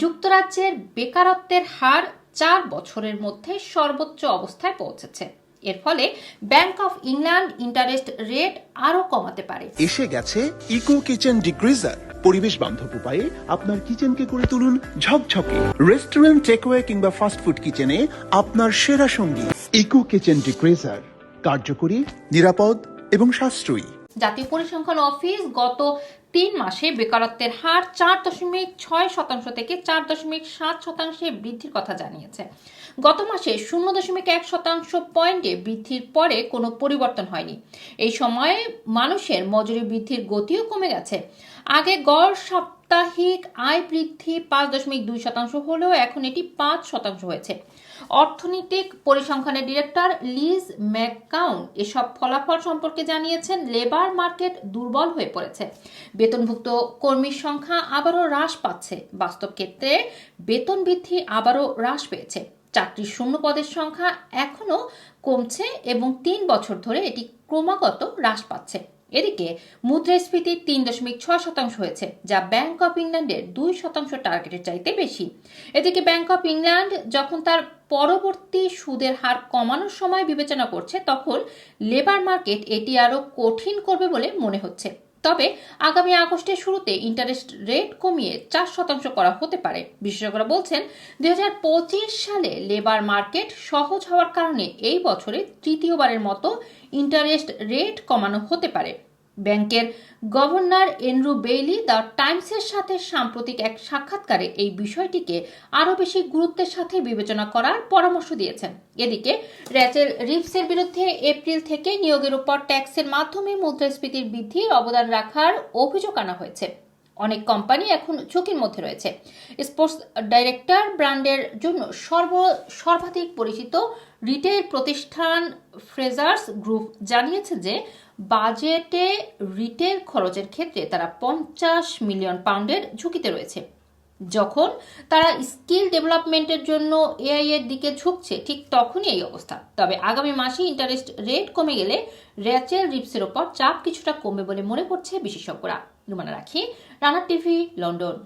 যুক্তরাজ্যের বেকারত্বের হার চার বছরের মধ্যে সর্বোচ্চ অবস্থায় পৌঁছেছে। এর ফলে bank of England interest rate আরও কমাতে পারে। এসে গেছে ইকো কিচেন ডিগ্রিজার পরিবেশ বান্ধব উপায়ে আপনার কিচেনকে করে তুলুন ঝকঝকে। রেস্টুরেন্ট টেকওয়ে কিংবা ফাস্টফুড কিচেনে আপনার সেরা সঙ্গী। ইকো কিচেন ডিগ্রিজার কার্যকরী, নিরাপদ এবং সাশ্রয়ী। জাতীয় পরিসংখ্যান অফিস গত তিন মাসে বেকারত্বের হার চার দশমিক ছয় শতাংশ থেকে চার দশমিক সাত শতাংশে বৃদ্ধির কথা জানিয়েছে। গত মাসে শূন্য দশমিক এক শতাংশ পয়েন্টে বৃদ্ধির পরে কোনো পরিবর্তন হয়নি। এই সময়ে মানুষের মজুরি বৃদ্ধির গতিও কমে গেছে। আগে গড় সাপ্তাহিক আয় বৃদ্ধি পাঁচ দশমিক দুই শতাংশ হলেও এখন এটি পাঁচ শতাংশ হয়েছে। অর্থনৈতিক পরিসংখ্যানের ডিরেক্টর লিজ ম্যাককাউন এসব ফলাফল সম্পর্কে জানিয়েছেন, লেবার মার্কেট দুর্বল হয়ে পড়েছে। বেতনভুক্ত কর্মীর সংখ্যা আবারও হ্রাস পাচ্ছে। বাস্তব ক্ষেত্রে বেতন বৃদ্ধি আবারও হ্রাস পেয়েছে। চাকরির শূন্য পদের সংখ্যা এখনও কমছে এবং তিন বছর ধরে এটি ক্রমাগত হ্রাস পাচ্ছে। এদিকে মুদ্রাস্ফীতি তিন দশমিক ছয় শতাংশ হয়েছে, যা ব্যাংক অফ ইংল্যান্ডের দুই শতাংশ টার্গেটের চাইতে বেশি। এদিকে ব্যাংক অফ ইংল্যান্ড যখন তার পরবর্তী সুদের হার কমানোর সময় বিবেচনা করছে, তখন লেবার মার্কেট এটি আরও কঠিন করবে বলে মনে হচ্ছে। তবে আগামী আগস্টের শুরুতে ইন্টারেস্ট রেট কমিয়ে চার শতাংশ করা হতে পারে। বিশেষজ্ঞরা বলছেন দু হাজার পঁচিশ সালে লেবার মার্কেট সহজ হওয়ার কারণে এই বছরে তৃতীয়বারের মতো ইন্টারেস্ট রেট কমানো হতে পারে। ব্যাংকের গভর্নর এনরু বেইলি দ্য টাইমসের সাথে সাম্প্রতিক এক সাক্ষাৎকারে এই বিষয়টিকে আরও বেশি গুরুত্বের সাথে বিবেচনা করার পরামর্শ দিয়েছেন। এদিকে, র্যাচেল রিপসের বিরুদ্ধে এপ্রিল থেকে নিয়োগের উপর ট্যাক্সের মাধ্যমে মুদ্রাস্ফীতির বৃদ্ধির অবদান রাখার অভিযোগ আনা হয়েছে। অনেক কোম্পানি এখন ঝুঁকির মধ্যে রয়েছে। স্পোর্টস ডাইরেক্টর ব্র্যান্ডের জন্য সর্ব, সর্বাধিক পরিচিত রিটেল প্রতিষ্ঠান ফ্রেজার্স গ্রুপ জানিয়েছে যে, বাজেটে রিটেল খরচের ক্ষেত্রে তারা পঞ্চাশ মিলিয়ন পাউন্ডের ঝুঁকিতে রয়েছে। যখন তারা স্কিল ডেভেলপমেন্টের জন্য এআই এর দিকে ঝুঁকছে, ঠিক তখনই এই অবস্থা। তবে আগামী মাসে ইন্টারেস্ট রেট কমে গেলে র্যাচেল রিপসের ওপর চাপ কিছুটা কমবে বলে মনে করছে বিশেষজ্ঞরা। রুমানা রাখি, রানা টিভি, লন্ডন।